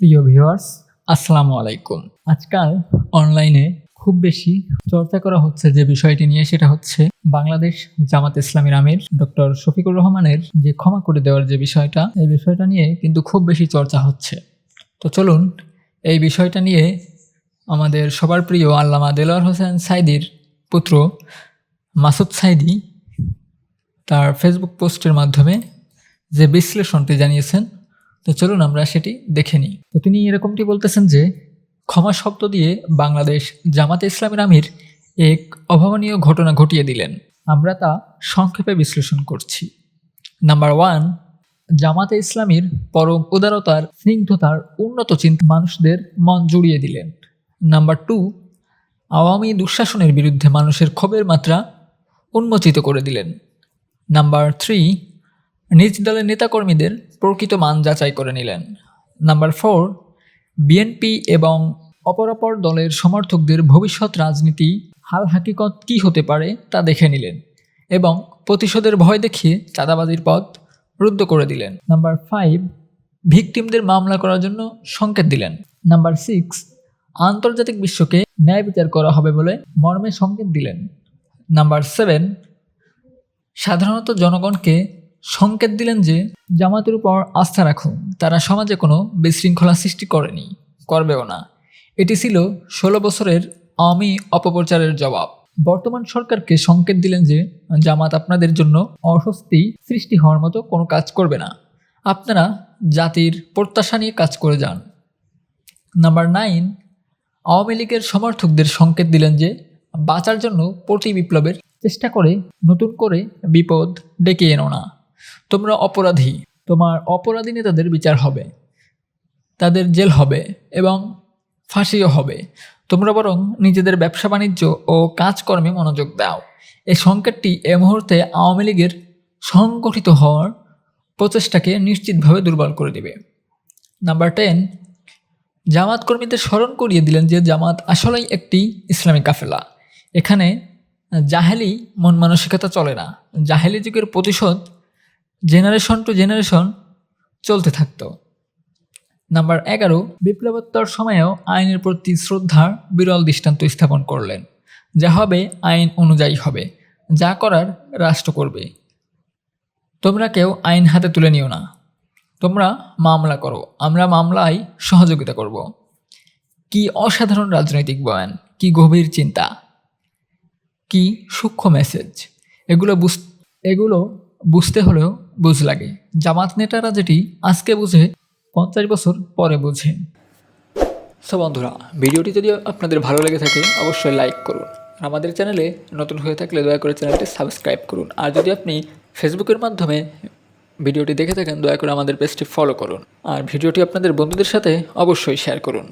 প্রিয় ভিউয়ার্স, আসসালামু আলাইকুম। আজকাল অনলাইনে খুব বেশি চর্চা করা হচ্ছে যে বিষয়টি নিয়ে, সেটা হচ্ছে বাংলাদেশ জামাত ইসলামীর আমির ডক্টর শফিকুর রহমানের যে ক্ষমা করে দেওয়ার যে বিষয়টা, এই বিষয়টা নিয়ে কিন্তু খুব বেশি চর্চা হচ্ছে। তো চলুন, এই বিষয়টা নিয়ে আমাদের সবার প্রিয় আল্লামা দেলোয়ার হোসেন সাইদির পুত্র মাসুদ সাইদি তার ফেসবুক পোস্টের মাধ্যমে যে বিশ্লেষণটি জানিয়েছেন তো চলুন আমরা সেটি দেখে নিই। তো তিনি এরকমটি বলতেছেন যে, ক্ষমা শব্দ দিয়ে বাংলাদেশ জামাতে ইসলামের আমির এক অভাবনীয় ঘটনা ঘটিয়ে দিলেন। আমরা তা সংক্ষেপে বিশ্লেষণ করছি। নাম্বার ওয়ান, জামাতে ইসলামীর পরম উদারতার, স্নিগ্ধতার, উন্নত চিন্তা মানুষদের মন জুড়িয়ে দিলেন। নাম্বার টু, আওয়ামী দুঃশাসনের বিরুদ্ধে মানুষের ক্ষোভের মাত্রা উন্মোচিত করে দিলেন। নাম্বার থ্রি নিজ দলের নেতাকর্মীদের প্রকৃত মান যাচাই করে নিলেন। নাম্বার ফোর, বিএনপি এবং অপরাপর দলের সমর্থকদের ভবিষ্যৎ রাজনীতি হাল হাকিকত কী হতে পারে তা দেখে নিলেন এবং প্রতিশোধের ভয় দেখিয়ে চাঁদাবাজির পথ রুদ্ধ করে দিলেন। নাম্বার ফাইভ, ভিকটিমদের মামলা করার জন্য সংকেত দিলেন। নাম্বার সিক্স, আন্তর্জাতিক বিশ্বকে ন্যায় বিচার করা হবে বলে মর্মে সংকেত দিলেন। নাম্বার সেভেন, সাধারণত জনগণকে সংকেত দিলেন যে জামাতের উপর আস্থা রাখুন, তারা সমাজে কোনো বিশৃঙ্খলা সৃষ্টি করেনি, করবেও না। এটি ছিল ষোলো বছরের আওয়ামী অপপ্রচারের জবাব। বর্তমান সরকারকে সংকেত দিলেন যে জামাত আপনাদের জন্য অস্বস্তি সৃষ্টি হওয়ার মতো কোনো কাজ করবে না। আপনারা জাতির প্রত্যাশা নিয়ে কাজ করে যান। নাম্বার নাইন, আওয়ামী লীগের সমর্থকদের সংকেত দিলেন যে, বাঁচার জন্য প্রতি বিপ্লবের চেষ্টা করে, নতুন করে বিপদ ডেকে এনো না। তোমরা অপরাধী। তোমার অপরাধী নেতাদের বিচার হবে। তাদের জেল হবে এবং ফাঁসিও হবে। তোমরা বরং নিজেদের ব্যবসা বাণিজ্য ও কাজকর্মে মনোযোগ দাও। এই সংকেতটি এ মুহূর্তে আওয়ামী লীগের সংগঠিত হওয়ার প্রচেষ্টাকে নিশ্চিতভাবে দুর্বল করে দেবে। নাম্বার টেন, জামাত কর্মীদের স্মরণ করিয়ে দিলেন যে জামাত আসলেই একটি ইসলামী কাফেলা। এখানে জাহেলি মন মানসিকতা চলে না। জাহেলি যুগের প্রতিশোধ জেনারেশন টু জেনারেশন চলতে থাকত। নাম্বার এগারো, বিপ্লবোত্তর সময়েও আইনের প্রতি শ্রদ্ধার বিরল দৃষ্টান্ত স্থাপন করলেন। যা হবে, আইন অনুযায়ী হবে। যা করার, রাষ্ট্র করবে। তোমরা কেউ আইন হাতে তুলে নিও না। তোমরা মামলা করো। আমরা মামলায় সহযোগিতা করব। কি অসাধারণ রাজনৈতিক বয়ান, কি গভীর চিন্তা, কি সূক্ষ্ম মেসেজ এগুলো বুঝ এগুলো বুঝতে হলেও বুঝ লাগে। জামাত নেতারা যেটি আজকে বুঝে, পঞ্চাশ বছর পরে বুঝে। সো বন্ধুরা, ভিডিওটি যদি আপনাদের ভালো লেগে থাকে, অবশ্যই লাইক করুন। আমাদের চ্যানেলে নতুন হয়ে থাকলে দয়া করে চ্যানেলটি সাবস্ক্রাইব করুন। আর যদি আপনি ফেসবুকের মাধ্যমে ভিডিওটি দেখে থাকেন, দয়া করে আমাদের পেজটি ফলো করুন। আর ভিডিওটি আপনাদের বন্ধুদের সাথে অবশ্যই শেয়ার করুন।